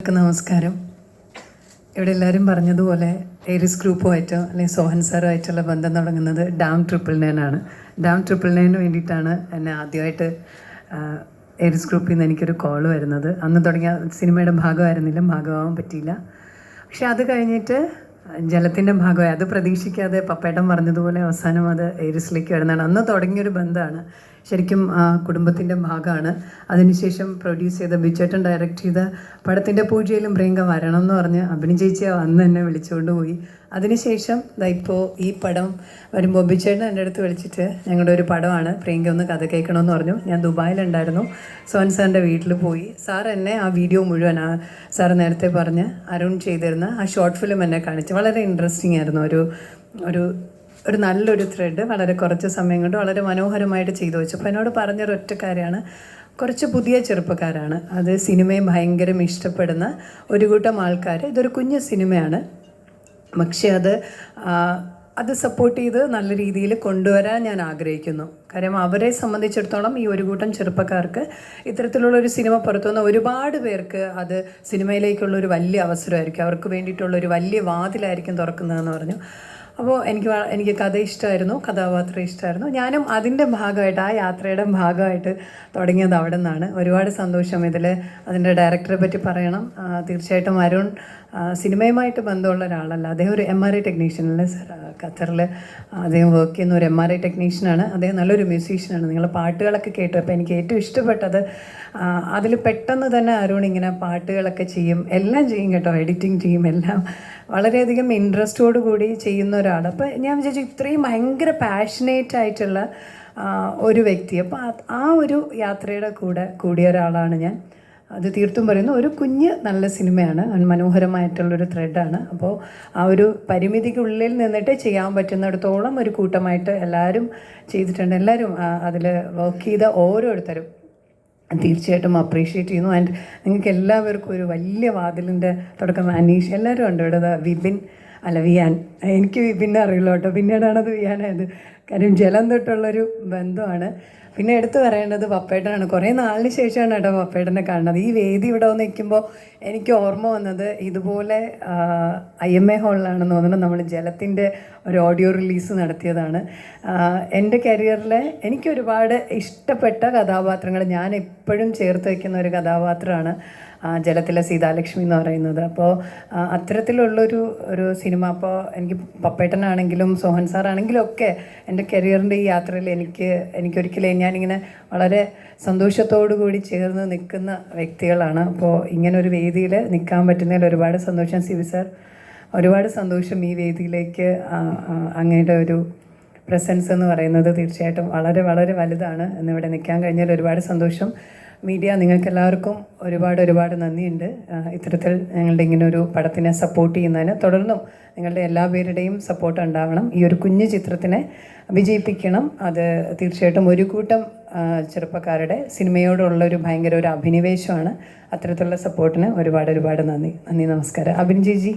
നമസ്കാരം. ഇവിടെ എല്ലാവരും പറഞ്ഞതുപോലെ ഏരിസ് ഗ്രൂപ്പുമായിട്ടോ അല്ലെങ്കിൽ സോഹൻ സാറുമായിട്ടുള്ള ബന്ധം തുടങ്ങുന്നത് ഡാം ട്രിപ്പിൾ നയൻ ആണ്. ഡാം ട്രിപ്പിൾ നയന് വേണ്ടിയിട്ടാണ് എന്നെ ആദ്യമായിട്ട് ആ, ഏരിസ് ഗ്രൂപ്പിൽ നിന്ന് എനിക്കൊരു കോൾ വരുന്നത്. അന്ന് തുടങ്ങിയ സിനിമയുടെ ഭാഗമായിരുന്നില്ല ഭാഗമാവാൻ പറ്റിയില്ല. പക്ഷെ അത് കഴിഞ്ഞിട്ട് ജലത്തിന്റെ ഭാഗമായി. അത് പ്രതീക്ഷിക്കാതെ പപ്പേട്ടൻ പറഞ്ഞതുപോലെ അവസാനം അത് ഏരിസിലേക്ക് വരുന്നതാണ്. അന്ന് തുടങ്ങിയൊരു ബന്ധമാണ് ശരിക്കും കുടുംബത്തിന്റെ ഭാഗമാണ്. അതിനുശേഷം പ്രൊഡ്യൂസ് ചെയ്ത ബിച്ചേട്ടൻ ഡയറക്റ്റ് ചെയ്ത പടത്തിന്റെ പൂജയിലും പ്രിയങ്ക വരണം എന്ന് പറഞ്ഞ് അഭിനയ ചേച്ചി അന്ന് എന്നെ വിളിച്ചുകൊണ്ട് പോയി. അതിനുശേഷം ഇപ്പോൾ ഈ പടം വരുമ്പോൾ ബിച്ചേട്ടൻ എന്റെ അടുത്ത് വിളിച്ചിട്ട് ഞങ്ങളുടെ ഒരു പടമാണ് പ്രിയങ്ക ഒന്ന് കഥ കേൾക്കണമെന്ന് പറഞ്ഞു. ഞാൻ ദുബായിലുണ്ടായിരുന്നു. സോൻ സാറിന്റെ വീട്ടിൽ പോയി. സാർ എന്നെ ആ വീഡിയോ മുഴുവൻ ആ സാർ നേരത്തെ പറഞ്ഞ് അരുൺ ചെയ്തിരുന്ന ആ ഷോർട്ട് ഫിലിം എന്നെ കാണിച്ചു. വളരെ ഇൻട്രസ്റ്റിംഗ് ആയിരുന്നു. ഒരു ഒരു ഒരു നല്ലൊരു ത്രെഡ് വളരെ കുറച്ച് സമയം കൊണ്ട് വളരെ മനോഹരമായിട്ട് ചെയ്തു വെച്ചു. അപ്പോൾ എന്നോട് പറഞ്ഞൊരു ഒറ്റ കാര്യമാണ്. കുറച്ച് പുതിയ ചെറുപ്പക്കാരാണ്. അത് സിനിമയെ ഭയങ്കരം ഇഷ്ടപ്പെടുന്ന ഒരു കൂട്ടം ആൾക്കാർ ഇതൊരു കുഞ്ഞു സിനിമയാണ്. പക്ഷേ അത് അത് സപ്പോർട്ട് ചെയ്ത് നല്ല രീതിയിൽ കൊണ്ടുവരാൻ ഞാൻ ആഗ്രഹിക്കുന്നു. കാര്യം അവരെ സംബന്ധിച്ചിടത്തോളം ഈ ഒരു കൂട്ടം ചെറുപ്പക്കാർക്ക് ഇത്തരത്തിലുള്ള ഒരു സിനിമ പുറത്തുനിന്ന് ഒരുപാട് പേർക്ക് അത് സിനിമയിലേക്കുള്ള ഒരു വലിയ അവസരമായിരിക്കും. അവർക്ക് വേണ്ടിയിട്ടുള്ള ഒരു വലിയ വാതിലായിരിക്കും തുറക്കുന്നതെന്ന് പറഞ്ഞു. അപ്പോൾ എനിക്ക് എനിക്ക് കഥ ഇഷ്ടമായിരുന്നു കഥാപാത്രം ഇഷ്ടമായിരുന്നു ഞാനും അതിന്റെ ഭാഗമായിട്ട് ആ യാത്രയുടെ ഭാഗമായിട്ട് തുടങ്ങിയത് അവിടെ നിന്നാണ് ഒരുപാട് സന്തോഷം ഇതിൽ അതിന്റെ ഡയറക്ടറെ പറ്റി പറയണം. തീർച്ചയായിട്ടും അരുൺ സിനിമയുമായിട്ട് ബന്ധമുള്ള ഒരാളല്ല. അദ്ദേഹം ഒരു എം ആർ ഐ ടെക്നീഷ്യനല്ലേ സർ ഖത്തറിൽ അദ്ദേഹം വർക്ക് ചെയ്യുന്ന ഒരു എം ആർ ഐ ടെക്നീഷ്യനാണ് അദ്ദേഹം നല്ലൊരു മ്യൂസീഷ്യനാണ് നിങ്ങൾ പാട്ടുകളൊക്കെ കേട്ടു. അപ്പോൾ എനിക്ക് ഏറ്റവും ഇഷ്ടപ്പെട്ടത് അതിൽ പെട്ടെന്ന് തന്നെ അരുൺ ഇങ്ങനെ പാട്ടുകളൊക്കെ ചെയ്യും. എല്ലാം ചെയ്യും കേട്ടോ. എഡിറ്റിംഗ് ചെയ്യും എല്ലാം. വളരെയധികം ഇൻട്രസ്റ്റോട് കൂടി ചെയ്യുന്ന ഒരാൾ അപ്പോൾ ഞാൻ വിചാരിച്ചു ഇത്രയും ഭയങ്കര പാഷനേറ്റ് ആയിട്ടുള്ള ഒരു വ്യക്തി. അപ്പോൾ ആ ഒരു യാത്രയുടെ കൂടെ കൂടിയ ഒരാളാണ് ഞാൻ. അത് തീർത്തും പറയുന്നു. ഒരു കുഞ്ഞ് നല്ല സിനിമയാണ്. മനോഹരമായിട്ടുള്ളൊരു ത്രെഡാണ് അപ്പോൾ ആ ഒരു പരിമിതിക്കുള്ളിൽ നിന്നിട്ട് ചെയ്യാൻ പറ്റുന്നിടത്തോളം ഒരു കൂട്ടമായിട്ട് എല്ലാവരും ചെയ്തിട്ടുണ്ട്. എല്ലാവരും അതിൽ വർക്ക് ചെയ്ത ഓരോരുത്തരും തീർച്ചയായിട്ടും അപ്രീഷിയേറ്റ് ചെയ്യുന്നു. ആൻഡ് നിങ്ങൾക്ക് എല്ലാവർക്കും ഒരു വലിയ വാതിലിന്റെ തുടക്കം. അനീഷ് എല്ലാവരും ഉണ്ട് ഇവിടെ? വിപിൻ അല്ല വിയാൻ. എനിക്ക് വിപിന്റെ അറിയുള്ളൂ കേട്ടോ. പിന്നീടാണത് വിയാനായത് കാര്യം ജലം തൊട്ടുള്ളൊരു ബന്ധമാണ് പിന്നെ എടുത്തു പറയേണ്ടത് പപ്പേട്ടനാണ്. കുറേ നാളിന് ശേഷമാണ് കേട്ടോ പപ്പേട്ടനെ കാണുന്നത്. ഈ വേദി ഇവിടെ വന്ന് നിൽക്കുമ്പോൾ എനിക്ക് ഓർമ്മ വന്നത് ഇതുപോലെ ഐ എം എ ഹാളിലാണെന്ന് തോന്നുന്നു. നമ്മൾ ജലത്തിന്റെ ഒരു ഓഡിയോ റിലീസ് നടത്തിയതാണ്. എന്റെ കരിയറിൽ എനിക്ക് ഒരുപാട് ഇഷ്ടപ്പെട്ട കഥാപാത്രങ്ങൾ ഞാൻ എപ്പോഴും ചേർത്ത് വയ്ക്കുന്ന ഒരു കഥാപാത്രമാണ് ജലത്തിലെ സീതാലക്ഷ്മി എന്ന് പറയുന്നത്. അപ്പോൾ അത്തരത്തിലുള്ളൊരു ഒരു സിനിമ. അപ്പോൾ എനിക്ക് പപ്പേട്ടനാണെങ്കിലും സോഹൻ സാറാണെങ്കിലും ഒക്കെ എന്റെ കരിയറിന്റെ ഈ യാത്രയിൽ എനിക്ക് എനിക്കൊരിക്കലും ഞാനിങ്ങനെ വളരെ സന്തോഷത്തോടു കൂടി ചേർന്ന് നിൽക്കുന്ന വ്യക്തികളാണ്. അപ്പോൾ ഇങ്ങനെ ഒരു വേദിയിൽ നിൽക്കാൻ പറ്റുന്നതിൽ ഒരുപാട് സന്തോഷം സിവി സാർ. ഒരുപാട് സന്തോഷം ഈ വേദിയിലേക്ക് അങ്ങയുടെ ഒരു പ്രസൻസ് എന്ന് പറയുന്നത് തീർച്ചയായിട്ടും വളരെ വളരെ വലുതാണ്. എന്നിവിടെ നിൽക്കാൻ കഴിഞ്ഞാൽ ഒരുപാട് സന്തോഷം. മീഡിയ നിങ്ങൾക്ക് എല്ലാവർക്കും ഒരുപാട് ഒരുപാട് നന്ദിയുണ്ട്. ഇത്തരത്തിൽ ഞങ്ങളുടെ ഇങ്ങനെ ഒരു പടത്തിനെ സപ്പോർട്ട് ചെയ്യുന്നതിന് തുടർന്നും നിങ്ങളുടെ എല്ലാ പേരുടെയും സപ്പോർട്ട് ഉണ്ടാവണം. ഈ ഒരു കുഞ്ഞു ചിത്രത്തിനെ വിജയിപ്പിക്കണം. അത് തീർച്ചയായിട്ടും ഒരു കൂട്ടം ചെറുപ്പക്കാരുടെ സിനിമയോടുള്ള ഒരു ഭയങ്കര ഒരു അഭിനിവേശമാണ്. അത്തരത്തിലുള്ള സപ്പോർട്ടിന് ഒരുപാട് ഒരുപാട് നന്ദി. നന്ദി നമസ്കാരം. അഭിൻ ജിജി